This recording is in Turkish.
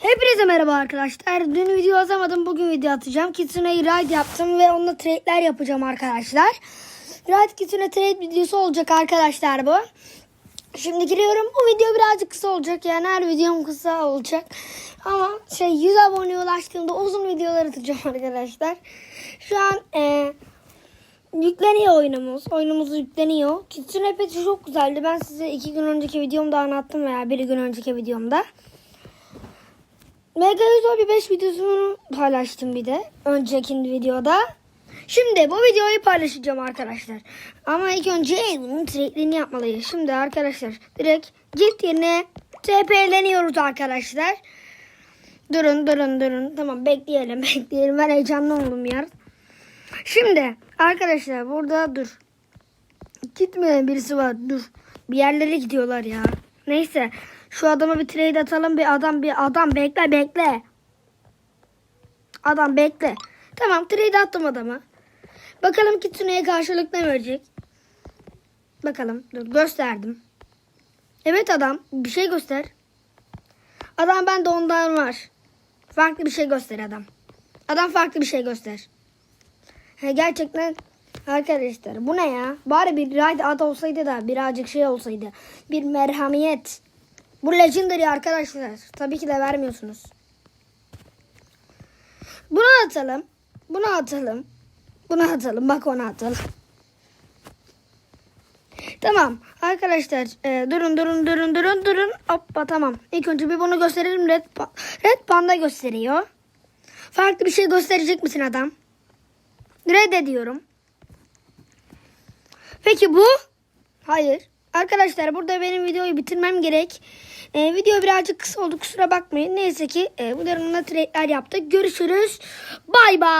Hepinize merhaba arkadaşlar. Dün video atamadım. Bugün video atacağım. Kitsune'yi raid yaptım ve onunla trade'ler yapacağım arkadaşlar. Raid Kitsune trade videosu olacak arkadaşlar bu. Şimdi giriyorum. Bu video birazcık kısa olacak. Yani her videom kısa olacak. Ama şey 100 aboneye ulaştığımda uzun videolar atacağım arkadaşlar. Şu an e, yükleniyor oyunumuz. Oyunumuz yükleniyor. Kitsune Pet'i çok güzeldi. Ben size iki gün önceki videomda anlattım veya bir gün önceki videomda. Mega 115 videosunu paylaştım bir de. Önceki videoda. Şimdi bu videoyu paylaşacağım arkadaşlar. Ama ilk önce bunun trade'lerini yapmalıyız. Şimdi arkadaşlar direkt git yerine TP'leniyoruz arkadaşlar. Durun durun durun. Tamam bekleyelim bekleyelim. Ben heyecanlı oldum ya. Şimdi arkadaşlar burada dur. Gitmeyen birisi var. Dur. Bir yerlere gidiyorlar ya. Neyse. Şu adama bir trade atalım. Bir adam bir adam bekle bekle. Adam bekle. Tamam trade attım adama. Bakalım Kitsune'ye karşılık ne verecek. Bakalım. Dur gösterdim. Evet adam bir şey göster. Adam bende ondan var. Farklı bir şey göster adam. Adam farklı bir şey göster. He, gerçekten arkadaşlar bu ne ya? Bari bir ride ad olsaydı da birazcık şey olsaydı. Bir merhamiyet. Bu legendary arkadaşlar. Tabii ki de vermiyorsunuz. Bunu atalım. Bunu atalım. Bunu atalım. Bak onu atalım. Tamam. Arkadaşlar e, durun durun durun durun durun. Hoppa tamam. İlk önce bir bunu gösterelim. Red, Red Panda gösteriyor. Farklı bir şey gösterecek misin adam? Reddediyorum. Peki bu? Hayır. Arkadaşlar burada benim videoyu bitirmem gerek. Ee, video birazcık kısa oldu kusura bakmayın. Neyse ki e, bu durumda trade'ler yaptık. Görüşürüz. Bay bay.